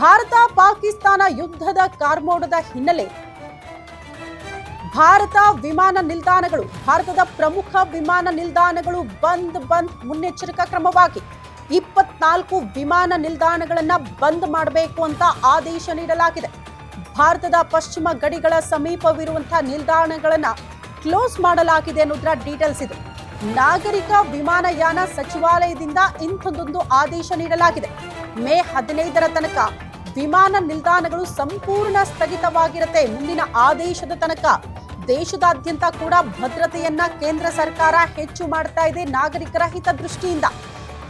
ಭಾರತ ಪಾಕಿಸ್ತಾನ ಯುದ್ಧದ ಕಾರ್ಮೋಡದ ಹಿನ್ನೆಲೆ. ಭಾರತ ವಿಮಾನ ನಿಲ್ದಾಣಗಳು, ಭಾರತದ ಪ್ರಮುಖ ವಿಮಾನ ನಿಲ್ದಾಣಗಳು ಬಂದ್ ಬಂದ್ ಮುನ್ನೆಚ್ಚರಿಕಾ ಕ್ರಮವಾಗಿ ಇಪ್ಪತ್ನಾಲ್ಕು ವಿಮಾನ ನಿಲ್ದಾಣಗಳನ್ನ ಬಂದ್ ಮಾಡಬೇಕು ಅಂತ ಆದೇಶ ನೀಡಲಾಗಿದೆ. ಭಾರತದ ಪಶ್ಚಿಮ ಗಡಿಗಳ ಸಮೀಪವಿರುವಂತಹ ನಿಲ್ದಾಣಗಳನ್ನ ಕ್ಲೋಸ್ ಮಾಡಲಾಗಿದೆ ಅನ್ನೋದ್ರ ಡೀಟೇಲ್ಸ್ ಇದೆ. ನಾಗರಿಕ ವಿಮಾನಯಾನ ಸಚಿವಾಲಯದಿಂದ ಇಂಥದ್ದೊಂದು ಆದೇಶ ನೀಡಲಾಗಿದೆ. ಮೇ ಹದಿನೈದರ ತನಕ ವಿಮಾನ ನಿಲ್ದಾಣಗಳು ಸಂಪೂರ್ಣ ಸ್ಥಗಿತವಾಗಿರುತ್ತೆ. ಮುಂದಿನ ಆದೇಶದ ತನಕ ದೇಶದಾದ್ಯಂತ ಕೂಡ ಭದ್ರತೆಯನ್ನ ಕೇಂದ್ರ ಸರ್ಕಾರ ಹೆಚ್ಚು ಮಾಡ್ತಾ ಇದೆ ನಾಗರಿಕರ ಹಿತದೃಷ್ಟಿಯಿಂದ.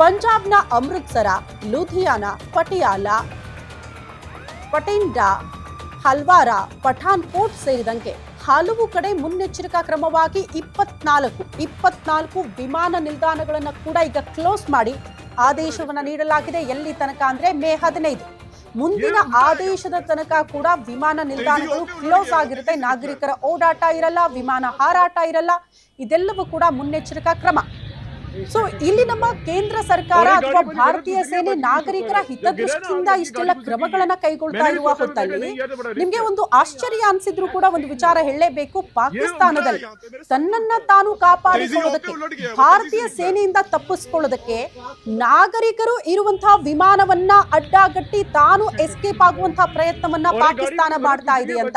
ಪಂಜಾಬ್ನ ಅಮೃತ್ಸರ ಲೂಧಿಯಾನ ಪಟಿಯಾಲ, ಪಟಿಂಡಾ, ಹಲ್ವಾರ, ಪಠಾನ್ಕೋಟ್ ಸೇರಿದಂತೆ ಹಲವು ಕಡೆ ಮುನ್ನೆಚ್ಚರಿಕಾ ಕ್ರಮವಾಗಿ ಇಪ್ಪತ್ನಾಲ್ಕು ಇಪ್ಪತ್ನಾಲ್ಕು ವಿಮಾನ ನಿಲ್ದಾಣಗಳನ್ನು ಕೂಡ ಈಗ ಕ್ಲೋಸ್ ಮಾಡಿ ಆದೇಶವನ್ನ ನೀಡಲಾಗಿದೆ. ಎಲ್ಲಿ ತನಕ ಅಂದ್ರೆ ಮೇ ಹದಿನೈದು. ಮುಂದಿನ ಆದೇಶದ ತನಕ ಕೂಡ ವಿಮಾನ ನಿಲ್ದಾಣಗಳು ಕ್ಲೋಸ್ ಆಗಿರುತ್ತೆ. ನಾಗರಿಕರ ಓಡಾಟ ಇರಲ್ಲ ವಿಮಾನ ಹಾರಾಟ ಇರಲ್ಲ. ಇದೆಲ್ಲವೂ ಕೂಡ ಮುನ್ನೆಚ್ಚರಿಕಾ ಕ್ರಮ. ಸೊ ಇಲ್ಲಿ ನಮ್ಮ ಕೇಂದ್ರ ಸರ್ಕಾರ ಅಥವಾ ಭಾರತೀಯ ಸೇನೆ ನಾಗರಿಕರ ಹಿತದೃಷ್ಟಿಯಿಂದ ಇಷ್ಟೆಲ್ಲ ಕ್ರಮಗಳನ್ನ ಕೈಗೊಳ್ತಾ ಇರುವ ಹೊತ್ತಲ್ಲಿ ನಿಮ್ಗೆ ಒಂದು ಆಶ್ಚರ್ಯ ಅನ್ಸಿದ್ರು ಕೂಡ ಒಂದು ವಿಚಾರ ಹೇಳಲೇಬೇಕು. ಪಾಕಿಸ್ತಾನದಲ್ಲಿ ತನ್ನನ್ನ ತಾನು ಕಾಪಾಡಿಕೊಳ್ಳೋದಕ್ಕೆ ಭಾರತೀಯ ಸೇನೆಯಿಂದ ತಪ್ಪಿಸ್ಕೊಳ್ಳೋದಕ್ಕೆ ನಾಗರಿಕರು ಇರುವಂತಹ ವಿಮಾನವನ್ನ ಅಡ್ಡಗಟ್ಟಿ ತಾನು ಎಸ್ಕೇಪ್ ಆಗುವಂತಹ ಪ್ರಯತ್ನವನ್ನ ಪಾಕಿಸ್ತಾನ ಮಾಡ್ತಾ ಇದೆ ಅಂತ